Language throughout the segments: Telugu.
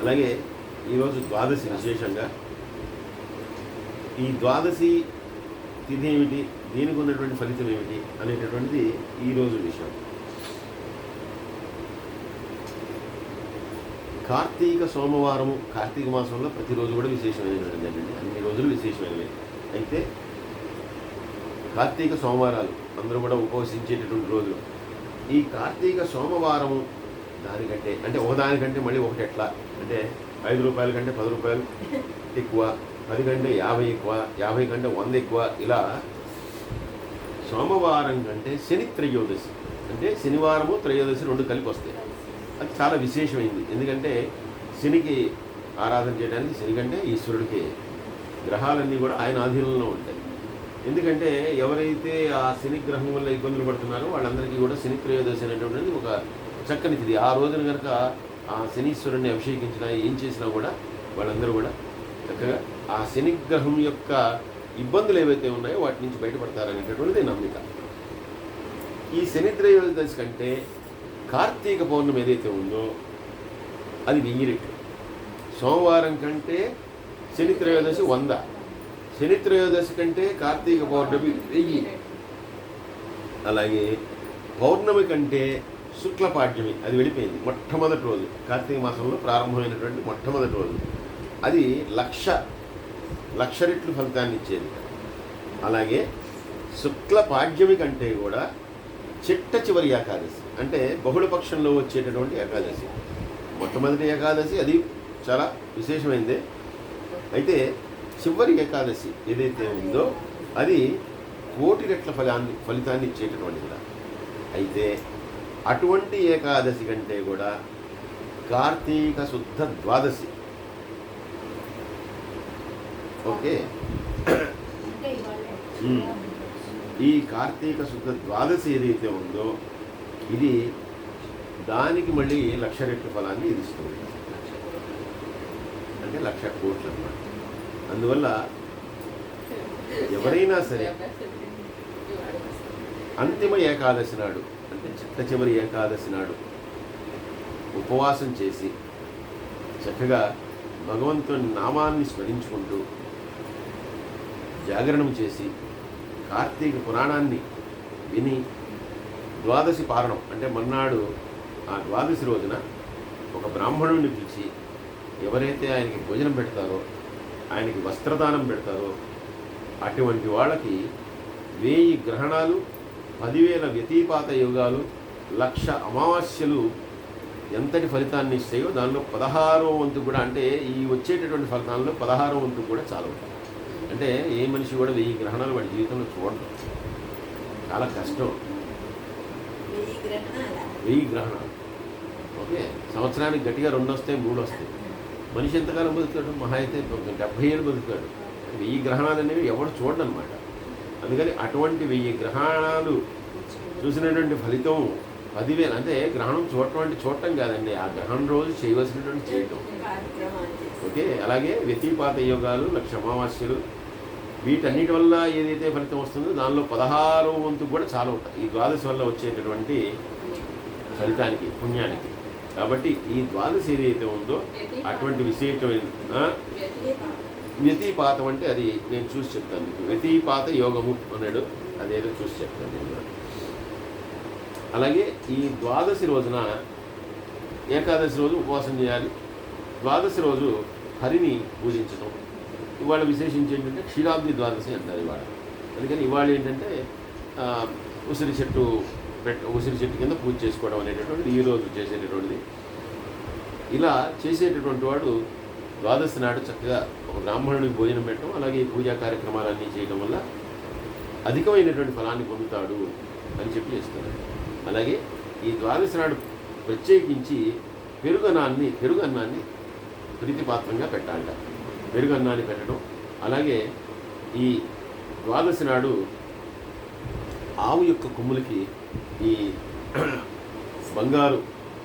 అలాగే ఈరోజు ద్వాదశి విశేషంగా ఈ ద్వాదశి తిథి ఏమిటి? దీనికి ఉన్నటువంటి ఫలితం ఏమిటి? అనేటటువంటిది ఈరోజు విషయం. కార్తీక సోమవారము కార్తీక మాసంలో ప్రతిరోజు కూడా విశేషమైనటువంటిది అన్ని రోజులు విశేషమైనవి. అయితే కార్తీక సోమవారాలు అందరూ కూడా ఉపవసించేటటువంటి రోజులు. ఈ కార్తీక సోమవారము దానికంటే అంటే ఒకదానికంటే మళ్ళీ ఒకటి ఎట్లా? అంటే ఐదు రూపాయల కంటే పది రూపాయలు ఎక్కువ పది కంటే యాభై ఎక్కువ యాభై కంటే వంద ఎక్కువ ఇలా సోమవారం కంటే శని త్రయోదశి. అంటే శనివారము త్రయోదశి రెండు కలిపి వస్తాయి. అది చాలా విశేషమైంది. ఎందుకంటే శనికి ఆరాధన చేయడానికి శనికంటే ఈశ్వరుడికి గ్రహాలన్నీ కూడా ఆయన ఆధీనంలో ఉంటాయి. ఎందుకంటే ఎవరైతే ఆ శని గ్రహం వల్ల ఇబ్బందులు పడుతున్నారో వాళ్ళందరికీ కూడా శని త్రయోదశి అనేటువంటిది ఒక చక్కని తిది ఆ రోజున కనుక ఆ శనీశ్వరుణ్ణి అభిషేకించినా ఏం చేసినా కూడా వాళ్ళందరూ కూడా చక్కగా ఆ శని గ్రహం యొక్క ఇబ్బందులు ఏవైతే ఉన్నాయో వాటి నుంచి బయటపడతారనేటటువంటిది నమ్మిక. ఈ శనిత్రయోదశి కంటే కార్తీక పౌర్ణమి ఏదైతే ఉందో అది వెయ్యి రెట్లు. సోమవారం కంటే శనిత్రయోదశి వంద. శనిత్రయోదశి కంటే కార్తీక పౌర్ణమి వెయ్యి. అలాగే పౌర్ణమి కంటే శుక్ల పాడ్యమి అది వెళ్ళిపోయింది మొట్టమొదటి రోజు. కార్తీక మాసంలో ప్రారంభమైనటువంటి మొట్టమొదటి రోజు. అది లక్ష లక్ష రెట్లు ఫలితాన్ని ఇచ్చేది. అలాగే శుక్ల పాడ్యమి కంటే కూడా చిట్ట చివరి ఏకాదశి అంటే బహుళ పక్షంలో వచ్చేటటువంటి ఏకాదశి. మొట్టమొదటి ఏకాదశి అది చాలా విశేషమైంది. అయితే చివరి ఏకాదశి ఏదైతే ఉందో అది కోటి రెట్ల ఫలాన్ని ఫలితాన్ని ఇచ్చేటటువంటిది. అయితే అటువంటి ఏకాదశి కంటే కూడా కార్తీక శుద్ధ ద్వాదశి. ఓకే. ఈ కార్తీక శుద్ధ ద్వాదశి ఏదైతే ఉందో ఇది దానికి మళ్ళీ లక్ష రెట్ల ఫలాన్ని ఇది ఇస్తుంది. అంటే లక్ష కోట్లు అన్నమాట అందువల్ల ఎవరైనా సరే అంతిమ ఏకాదశి నాడు అంటే చిట్ట చివరి ఏకాదశి నాడు ఉపవాసం చేసి చక్కగా భగవంతుని నామాన్ని స్మరించుకుంటూ జాగరణం చేసి కార్తీక పురాణాన్ని విని ద్వాదశి పారణం అంటే మర్నాడు ఆ ద్వాదశి రోజున ఒక బ్రాహ్మణుడిని పిలిచి ఎవరైతే ఆయనకి భోజనం పెడతారో ఆయనకి వస్త్రదానం పెడతారో అటువంటి వాళ్ళకి వేయి గ్రహణాలు పదివేల వ్యతిపాత యుగాలు లక్ష అమావాస్యలు ఎంతటి ఫలితాన్ని ఇస్తాయో దానిలో పదహారో వంతు కూడా అంటే ఈ వచ్చేటటువంటి ఫలితాల్లో పదహారో వంతు కూడా చాలా. అంటే ఏ మనిషి కూడా వెయ్యి గ్రహణాలు వాడి జీవితంలో చూడడం. చాలా కష్టం. వెయ్యి గ్రహణాల? ఓకే? సంవత్సరానికి గట్టిగా రెండు వస్తాయి మూడు వస్తాయి. మనిషి ఎంతకాలం బతుకుతాడు? మహా అయితే డెబ్భై ఏళ్ళు బతుకుతాడు. వెయ్యి గ్రహణాలు అనేవి ఎవడు చూడడం అనమాట అందుకని అటువంటి వెయ్యి గ్రహణాలు చూసినటువంటి ఫలితం పదివేలు. అంటే గ్రహణం చూడటం అంటే చూడటం కాదండి. ఆ గ్రహణం రోజు చేయవలసినటువంటి చేయటం. ఓకే? అలాగే వ్యతిపాత యోగాలు లక్ష అమావాస్యలు వీటన్నిటి వల్ల ఏదైతే ఫలితం వస్తుందో దానిలో పదహారో వంతు కూడా చాలా ఉంటాయి. ఈ ద్వాదశి వల్ల వచ్చేటటువంటి ఫలితానికి పుణ్యానికి. కాబట్టి ఈ ద్వాదశి ఏదైతే ఉందో అటువంటి విశేషమైన వ్యతిపాతం అంటే అది నేను చూసి చెప్తాను మీకు. వ్యతిపాత యోగము అన్నాడు. అదేదో చూసి చెప్తాను నేను అలాగే ఈ ద్వాదశి రోజున ఏకాదశి రోజు ఉపవాసం చేయాలి. ద్వాదశి రోజు హరిని పూజించడం ఇవాళ విశేషించి ఏంటంటే క్షీరాబ్ది ద్వాదశి అంటారు ఇవాళ. అందుకని ఇవాళ ఏంటంటే ఉసిరి చెట్టు పెట్ట ఉసిరి చెట్టు కింద పూజ చేసుకోవడం అనేటటువంటిది ఈ రోజు చేసేటటువంటిది. ఇలా చేసేటటువంటి వాడు ద్వాదశి నాడు చక్కగా ఒక బ్రాహ్మణుడికి భోజనం పెట్టడం అలాగే పూజా కార్యక్రమాలన్నీ చేయడం వల్ల అధికమైనటువంటి ఫలాన్ని పొందుతాడు అని చెప్పి చేస్తున్నారు అలాగే ఈ ద్వాదశి నాడు ప్రత్యేకించి పెరుగన్నాన్ని పెరుగన్నాన్ని ప్రీతిపాత్రంగా పెట్టాలట. పెరుగన్నాన్ని పెట్టడం అలాగే ఈ ద్వాదశి నాడు ఆవు యొక్క కొమ్ములకి ఈ బంగారు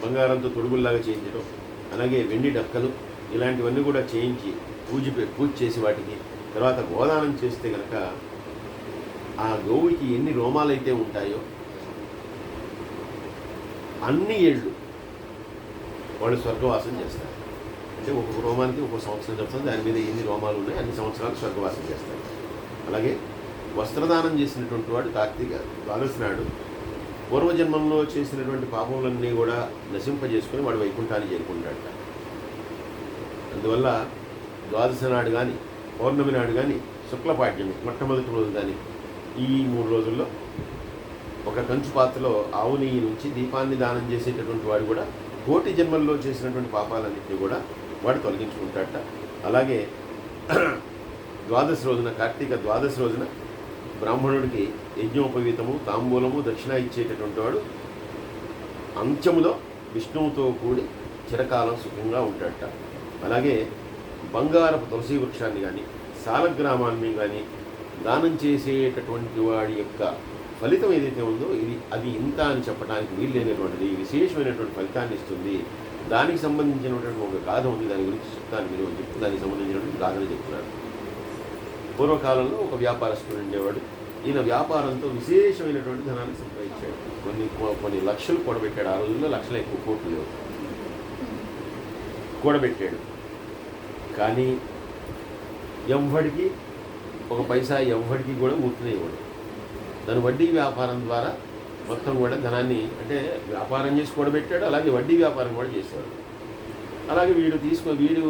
బంగారంతో తొడుగుల్లాగా చేయించడం అలాగే వెండి డక్కలు ఇలాంటివన్నీ కూడా చేయించి పూజ పూజ చేసి వాటికి తర్వాత గోదానం చేస్తే కనుక ఆ గోవుకి ఎన్ని రోమాలైతే ఉంటాయో అన్ని ఏళ్ళు వాళ్ళు స్వర్గవాసం చేస్తారు. అంటే ఒక్కొక్క రోమానికి ఒక్కొక్క సంవత్సరం చెప్తుంది దాని మీద ఎన్ని రోమాలు ఉన్నాయి అన్ని సంవత్సరాలు స్వర్గవాసం చేస్తారు. అలాగే వస్త్రదానం చేసినటువంటి వాడు కార్తీక ద్వాదశి నాడు పూర్వజన్మంలో చేసినటువంటి పాపములన్నీ కూడా నశింపజేసుకుని వాడు వైకుంఠాన్ని చేరుకుంటాడట. అందువల్ల ద్వాదశి నాడు కానీ పౌర్ణమి నాడు కానీ శుక్లపాడ్యమి మొట్టమొదటి రోజు కానీ ఈ మూడు రోజుల్లో ఒక కంచు పాత్రలో ఆవు నెయ్యి నుంచి దీపాన్ని దానం చేసేటటువంటి వాడు కూడా కోటి జన్మల్లో చేసినటువంటి పాపాలన్నింటినీ కూడా వాడు తొలగించుకుంటాడట. అలాగే ద్వాదశి రోజున కార్తీక ద్వాదశి రోజున బ్రాహ్మణుడికి యజ్ఞోపవీతము తాంబూలము దక్షిణ ఇచ్చేటటువంటి వాడు అంత్యములో విష్ణువుతో కూడి చిరకాలం సుఖంగా ఉంటాడట. అలాగే బంగారపు తులసి వృక్షాన్ని కానీ సాలగ్రామాన్ని కానీ దానం చేసేటటువంటి వాడి యొక్క ఫలితం ఏదైతే ఉందో ఇది అది ఇంత అని చెప్పడానికి వీల్లేనటువంటిది విశేషమైనటువంటి ఫలితాన్ని ఇస్తుంది. దానికి సంబంధించినటువంటి ఒక గాథ ఉంది దాని గురించి చెప్తాను మీరు అని చెప్పి దానికి సంబంధించినటువంటి గాథను చెప్తున్నాను. పూర్వకాలంలో ఒక వ్యాపారస్తుడు ఉండేవాడు. ఈయన వ్యాపారంతో విశేషమైనటువంటి ధనాన్ని సంపాదించాడు. కొన్ని కొన్ని లక్షలు కూడబెట్టాడు. ఆ రోజుల్లో లక్షల ఎక్కువ కోట్లు లేవు. కూడబెట్టాడు. కానీ ఎవ్వడికి ఒక పైసా ఎవ్వడికి కూడా ఊరికనే దాని వడ్డీ వ్యాపారం ద్వారా మొత్తం కూడా ధనాన్ని అంటే వ్యాపారం చేసి కూడబెట్టాడు అలాగే వడ్డీ వ్యాపారం కూడా చేసేవాడు. అలాగే వీడు తీసుకుని వీడు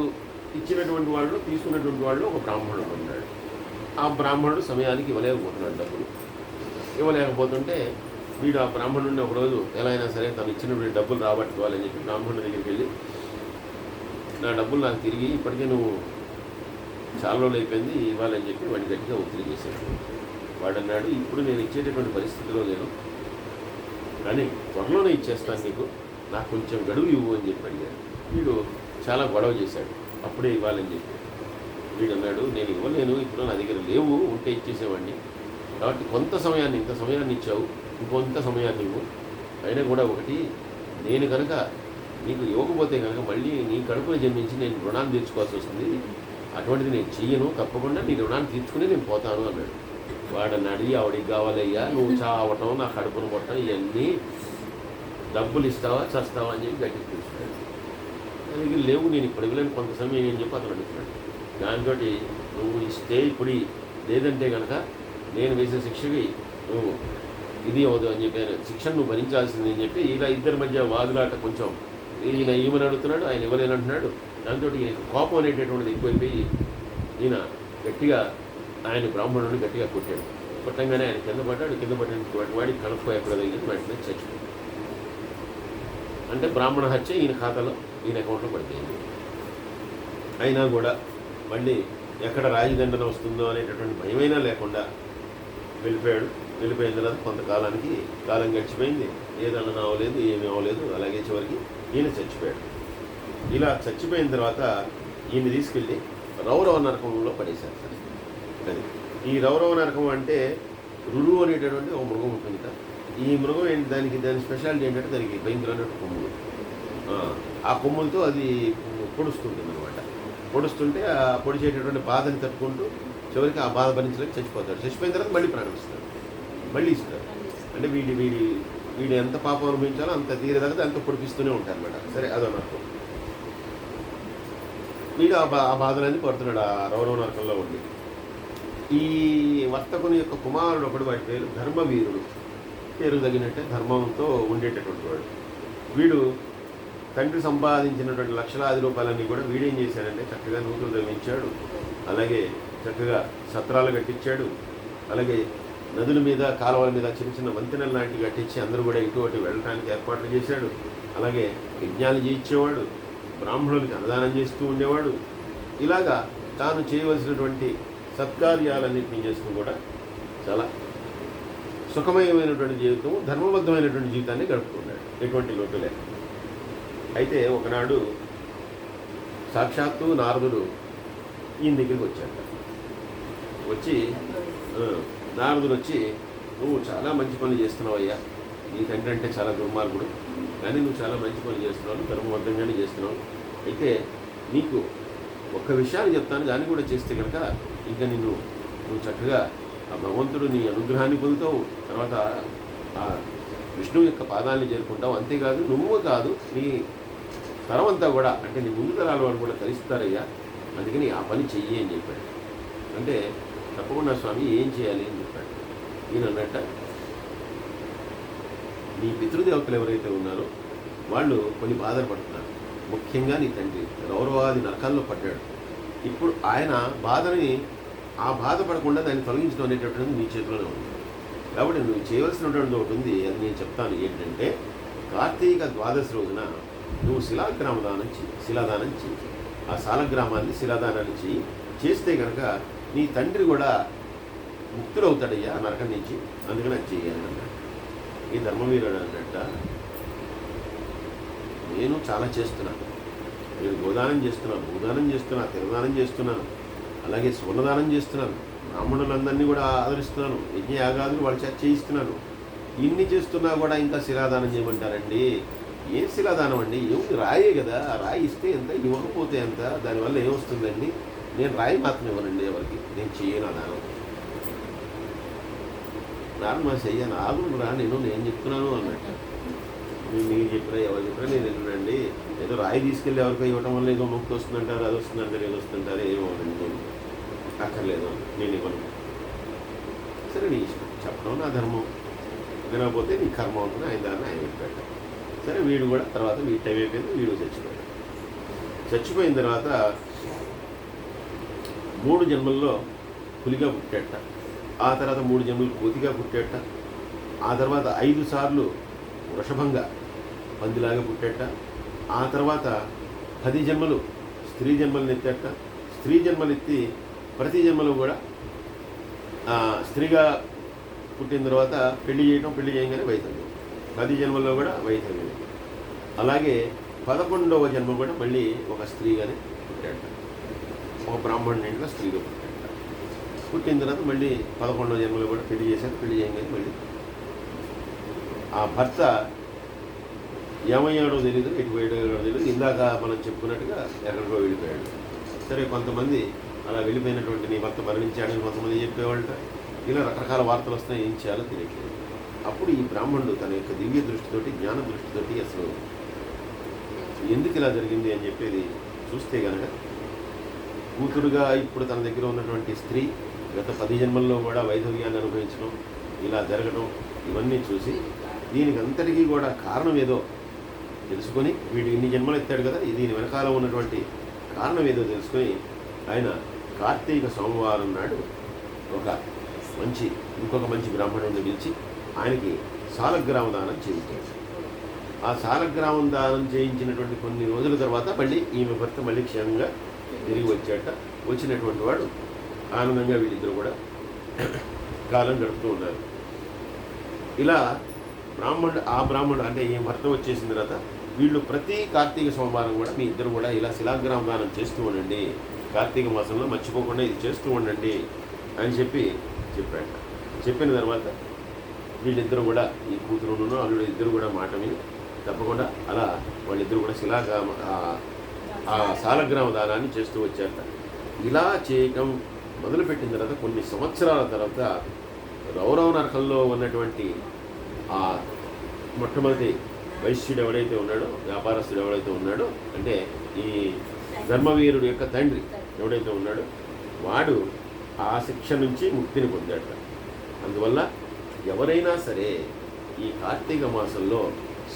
ఇచ్చినటువంటి వాళ్ళు తీసుకున్నటువంటి వాళ్ళు ఒక బ్రాహ్మణుడు ఉన్నాడు. ఆ బ్రాహ్మణుడు సమయానికి ఇవ్వలేకపోతున్నాడు డబ్బులు. ఇవ్వలేకపోతుంటే వీడు ఆ బ్రాహ్మణుడిని ఒకరోజు ఎలా అయినా సరే తను ఇచ్చినటువంటి డబ్బులు రాబట్టుకోవాలని చెప్పి బ్రాహ్మణుడి దగ్గరికి వెళ్ళి నా డబ్బులు నాకు తిరిగి ఇప్పటికే నువ్వు చాలా రోజులు అయిపోయింది ఇవ్వాలని చెప్పి వాడిని గట్టిగా ఒత్తిడి చేశాడు. వాడు అన్నాడు ఇప్పుడు నేను ఇచ్చేటటువంటి పరిస్థితిలో లేను కానీ త్వరలోనే ఇచ్చేస్తాను నీకు నాకు కొంచెం గడువు ఇవ్వు అని చెప్పి అడిగాడు. వీడు చాలా గొడవ చేశాడు అప్పుడే ఇవ్వాలని చెప్పి. వీడు అన్నాడు నేను ఇవ్వలేను ఇప్పుడు నా దగ్గర లేవు ఉంటే ఇచ్చేసేవాడిని. కాబట్టి కొంత సమయాన్ని ఇంత సమయాన్ని ఇచ్చావు ఇంకొంత సమయాన్ని ఇవ్వు. అయినా కూడా ఒకటి నేను కనుక నీకు ఇవ్వకపోతే కనుక మళ్ళీ నీ కడుపున జన్మించి నేను రుణాన్ని తీర్చుకోవాల్సి వస్తుంది. అటువంటిది నేను చెయ్యను తప్పకుండా నీ రుణాన్ని తీర్చుకుని నేను పోతాను అన్నాడు. వాడని అడిగి ఆవిడికి కావాలయ్యా నువ్వు చావటం నా కడుపును కొట్టడం ఇవన్నీ డబ్బులు ఇస్తావా చస్తావా అని చెప్పి గట్టికి తీసుకున్నాడు అది లేవు నేను ఇప్పుడు ఇవ్వలేను కొంత సమయం అని చెప్పి అతను అడుగుతున్నాడు. దాంతో నువ్వు ఇస్తే ఇప్పుడు లేదంటే కనుక నేను వేసే శిక్షకి నువ్వు ఇది అవదు అని చెప్పి శిక్షను నువ్వు భరించాల్సింది అని చెప్పి ఇలా ఇద్దరి మధ్య వాదులాట కొంచెం ఈయన ఈమెను అడుగుతున్నాడు? ఆయన ఇవ్వలేనంటున్నాడు దాంతో ఈయన కోపం అనేటటువంటిది ఎక్కువైపోయి ఈయన గట్టిగా ఆయన బ్రాహ్మణుడిని గట్టిగా కొట్టాడు. కొట్టంగానే ఆయన కింద పడ్డాడు. కింద పడినటువంటి వాడికి కడుపు ఎక్కడ వాటిని వెంటనే చచ్చిపోయాడు. అంటే బ్రాహ్మణ హత్య ఈయన ఖాతాలో ఈయన అకౌంట్లో పడిపోయింది. అయినా కూడా మళ్ళీ ఎక్కడ రాజదండన వస్తుందో అనేటటువంటి భయమైనా లేకుండా వెళ్ళిపోయాడు. వెళ్ళిపోయిన తర్వాత కొంతకాలానికి కాలం గడిచిపోయింది. ఏదన్నా అవ్వలేదు ఏమీ అవ్వలేదు. అలాగే చివరికి ఈయన చచ్చిపోయాడు. ఇలా చచ్చిపోయిన తర్వాత ఈయన తీసుకెళ్ళి రౌరవ నరకంలో పడేశారు సార్. అది. ఈ రౌరవ నరకం అంటే రురు అనేటటువంటి ఒక మృగం ఉంటుంది కదా ఈ మృగం ఏంటి? దానికి దాని స్పెషాలిటీ ఏంటంటే దానికి భయంకరమైన కొమ్ములు. ఆ, ఆ కొమ్ములతో అది పొడుస్తుంటుంది అనమాట పొడుస్తుంటే ఆ పొడిచేటటువంటి బాధని తట్టుకుంటూ చివరికి ఆ బాధ భరించలేక చచ్చిపోతాడు చచ్చిపోయిన తర్వాత మళ్ళీ ప్రారంభిస్తాడు మళ్ళీ ఇస్తారు. అంటే వీడి వీడి వీడు ఎంత పాపం అనుభవించాలో అంత తీరేదాకా అంత పొడిపిస్తూనే ఉంటారు అనమాట సరే అదో నరకం వీడు ఆ బా ఆ బాధలన్నీ పడుతున్నాడు ఆ రౌరవ నరకంలో ఉండి. ఈ వర్తకుని యొక్క కుమారుడు ఒకడు వాడి పేరు ధర్మవీరుడు. పేరు తగినట్టే ధర్మంతో ఉండేటటువంటి వాడు. వీడు తండ్రి సంపాదించినటువంటి లక్షలాది రూపాయలన్నీ కూడా వీడేం చేశాడంటే చక్కగా నూతులు తగ్గించాడు అలాగే చక్కగా సత్రాలు కట్టించాడు. అలాగే నదుల మీద కాలువల మీద చిన్న చిన్న వంతెనలు లాంటివి కట్టించి అందరూ కూడా ఇటువంటి వెళ్ళడానికి ఏర్పాట్లు చేశాడు. అలాగే యజ్ఞాలు చేయించేవాడు బ్రాహ్మణులకి అన్నదానం చేస్తూ ఉండేవాడు. ఇలాగా తాను చేయవలసినటువంటి సత్కార్యాలన్నింటినీ చేస్తూ కూడా చాలా సుఖమయమైనటువంటి జీవితం ధర్మబద్ధమైనటువంటి జీవితాన్ని గడుపుకున్నాడు ఎటువంటి లోటు లేక అయితే ఒకనాడు సాక్షాత్తు నారదుడు ఈయన దగ్గరికి వచ్చాడు. వచ్చి నారదుడు వచ్చి నువ్వు చాలా మంచి పనులు చేస్తున్నావు అయ్యా నీ తండ్రి అంటే చాలా దుర్మార్గుడు. కానీ నువ్వు చాలా మంచి పనులు చేస్తున్నావు. ధర్మబద్ధంగానే చేస్తున్నావు. అయితే నీకు ఒక్క విషయాన్ని చెప్తాను. దాన్ని కూడా చేస్తే కనుక ఇంకా నిన్ను నువ్వు చక్కగా ఆ భగవంతుడు నీ అనుగ్రహాన్ని పొందుతావు. తర్వాత ఆ విష్ణువు యొక్క పాదాన్ని చేరుకుంటావు. అంతేకాదు నువ్వు కాదు నీ తరమంతా కూడా అంటే నీ ముందు తరాల వాళ్ళు కూడా తరిస్తారయ్యా. అందుకని ఆ పని చెయ్యి అని చెప్పాడు. అంటే తప్పకుండా స్వామి ఏం చేయాలి అని చెప్పాడు. ఈయన అన్నట్ట నీ పితృదేవతలు ఎవరైతే ఉన్నారో వాళ్ళు కొన్ని బాధలు పడుతున్నారు. ముఖ్యంగా నీ తండ్రి రౌరవాది నరకాల్లో పడ్డాడు. ఇప్పుడు ఆయన బాధని ఆ బాధపడకుండా దాన్ని తొలగించడం అనేటటువంటిది నీ చేతిలోనే ఉంది. కాబట్టి నువ్వు చేయవలసినటువంటి ఒకటి ఉంది. అది నేను చెప్తాను. ఏంటంటే కార్తీక ద్వాదశి రోజున నువ్వు శిలాగ్రామ దానం చెయ్యి శిలాదానం చేయి ఆ శాలగ్రామాన్ని శిలాదానాన్ని చేయి చేస్తే కనుక నీ తండ్రి కూడా ముక్తుడవుతాడయ్యా ఆ నరకం నుంచి అందుకని అది చెయ్యాలి అన్నాడు. ఈ ధర్మవీరుడు అన్నట్ట నేను చాలా చేస్తున్నాను. నేను గోదానం చేస్తున్నాను భూదానం చేస్తున్నాను తిరదానం చేస్తున్నాను అలాగే స్వర్ణదానం చేస్తున్నాను. బ్రాహ్మణులందరినీ కూడా ఆదరిస్తున్నాను. యజ్ఞయాగాదులు వాళ్ళ చేత చేయిస్తున్నాను. ఇన్ని చేస్తున్నా కూడా ఇంకా శిలాదానం చేయమంటారండి. ఏం శిలాదానం అండి? ఏమి రాయే కదా. రాయి ఇస్తే ఎంత ఇవ్వకపోతే ఎంత? దానివల్ల ఏమొస్తుందండి నేను రాయి మాత్రం ఇవ్వనండి ఎవరికి. నేను చేయను అన్నాను నాన్న మా చెయ్యను ఆగురు రా నేను నేను చెప్తున్నాను అన్నట్టు. మీరు మీరు చెప్పినా ఎవరు చెప్పినా నేను విన్నానండి ఏదో రాయి తీసుకెళ్ళి ఎవరికో ఇవ్వటం వల్ల ఏదో ముక్తి వస్తుందంటారు అది వస్తుందంటారు ఏదో వస్తుంటారు ఏమో నేను అక్కర్లేదు నేను ఇవ్వను. సరే నీ ఇష్టం. చెప్పడం నా ధర్మం. వినకపోతే నీ కర్మ అవుతుంది ఆయన దాన్ని ఆయన పెట్టాడు సరే వీడు కూడా తర్వాత వీడి టైం అయిపోయింది వీడు చచ్చిపోయాడు. చచ్చిపోయిన తర్వాత మూడు జన్మల్లో పులిగా పుట్టాట. ఆ తర్వాత మూడు జన్మలు కోతిగా పుట్టాట. ఆ తర్వాత ఐదు సార్లు వృషభంగా పందిలాగా పుట్టాట. ఆ తర్వాత పది జన్మలు స్త్రీ జన్మలు ఎత్తాట స్త్రీ జన్మలు ఎత్తి ప్రతి జన్మలో కూడా స్త్రీగా పుట్టిన తర్వాత పెళ్ళి చేయడం పెళ్ళి చేయగానే వైద్యం పది జన్మల్లో కూడా వైద్యం అలాగే పదకొండవ జన్మ కూడా మళ్ళీ ఒక స్త్రీగానే పుట్టాడు ఒక బ్రాహ్మణుని ఇంట్లో స్త్రీగా పుట్టిన తర్వాత మళ్ళీ పదకొండవ జన్మలో కూడా పెళ్ళి చేశారు పెళ్ళి చేయగానే మళ్ళీ. ఆ భర్త ఏమయ్యాడో తెలియదు ఎటు పోయాడో తెలియదు ఇందాక మనం చెప్పుకున్నట్టుగా ఎక్కడికో వెళ్ళిపోయాడు. సరే కొంతమంది అలా వెళ్ళిపోయినటువంటి నీ భర్త మరణించాడని కొంతమంది చెప్పేవాళ్ళట. ఇలా రకరకాల వార్తలు వస్తాయి ఏం చేయాలో తెలియట్లేదు. అప్పుడు ఈ బ్రాహ్మణుడు తన యొక్క దివ్య దృష్టితోటి జ్ఞాన దృష్టితోటి అసలు ఎందుకు ఇలా జరిగింది అని చెప్పేది చూస్తే కనుక కూతురుగా ఇప్పుడు తన దగ్గర ఉన్నటువంటి స్త్రీ గత పది జన్మల్లో కూడా వైధవ్యాన్ని అనుభవించడం ఇలా జరగడం ఇవన్నీ చూసి దీనికి అంతటికీ కూడా కారణం ఏదో తెలుసుకొని వీడు ఇన్ని జన్మలు ఎత్తాడు కదా దీని వెనకాల ఉన్నటువంటి కారణం ఏదో తెలుసుకొని ఆయన కార్తీక సోమవారం నాడు ఒక మంచి ఇంకొక మంచి బ్రాహ్మణుడిని పిలిచి ఆయనకి సాలగ్రామ దానం చేయించాడు ఆ సాలగ్రామం దానం చేయించినటువంటి కొన్ని రోజుల తర్వాత మళ్ళీ ఈమె భర్త మళ్ళీ క్షేమంగా తిరిగి వచ్చాట వచ్చినటువంటి వాడు ఆనందంగా వీళ్ళిద్దరు కూడా కాలం గడుపుతూ ఉన్నారు. ఇలా బ్రాహ్మణుడు ఆ బ్రాహ్మణుడు అంటే ఈ భర్త వచ్చేసిన తర్వాత వీళ్ళు ప్రతి కార్తీక సోమవారం కూడా మీ ఇద్దరు కూడా ఇలా శిలాగ్రామ దానం చేస్తూ ఉండండి. కార్తీక మాసంలో మర్చిపోకుండా ఇది చేస్తూ ఉండండి అని చెప్పి చెప్పాడు. చెప్పిన తర్వాత వీళ్ళిద్దరూ కూడా ఈ కూతురును అల్లుడు ఇద్దరు కూడా మాట మీద తప్పకుండా అలా వాళ్ళిద్దరు కూడా శిలాగ్రామ ఆ- సాలగ్రామ దానాన్ని చేస్తూ వచ్చారట. ఇలా చేయటం మొదలుపెట్టిన తర్వాత కొన్ని సంవత్సరాల తర్వాత రౌరవ నరకంలో ఉన్నటువంటి ఆ మొట్టమొదటి వైశ్యుడు ఎవడైతే ఉన్నాడో వ్యాపారస్తుడు ఎవడైతే ఉన్నాడో అంటే ఈ ధర్మవీరుడు యొక్క తండ్రి ఎవడైతే ఉన్నాడో వాడు ఆ శిక్ష నుంచి ముక్తిని పొందాడట. అందువల్ల ఎవరైనా సరే ఈ కార్తీక మాసంలో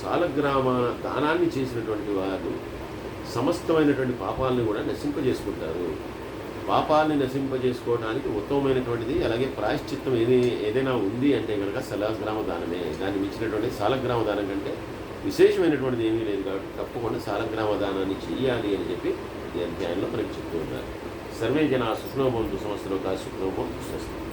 సాలగ్రామ దానాన్ని చేసినటువంటి వారు సమస్తమైనటువంటి పాపాలను కూడా నశింపజేసుకుంటారు. పాపాలని నశింపజేసుకోవడానికి ఉత్తమమైనటువంటిది అలాగే ప్రాయశ్చిత్తం ఏది ఏదైనా ఉంది అంటే కనుక సలాగ్రామ దానమే. దాన్ని మించినటువంటి సాలగ్రామ దానం కంటే విశేషమైనటువంటిది ఏమీ లేదు కాబట్టి తప్పకుండా సాలగ్రామ దానాన్ని చెయ్యాలి అని చెప్పి ఈ అధ్యాయంలో మనకి చెప్తూ ఉన్నారు. సర్వే జన సుఖనోభవంతు సంస్థలో కాదు సుఖనోభవంతు స్వస్తి.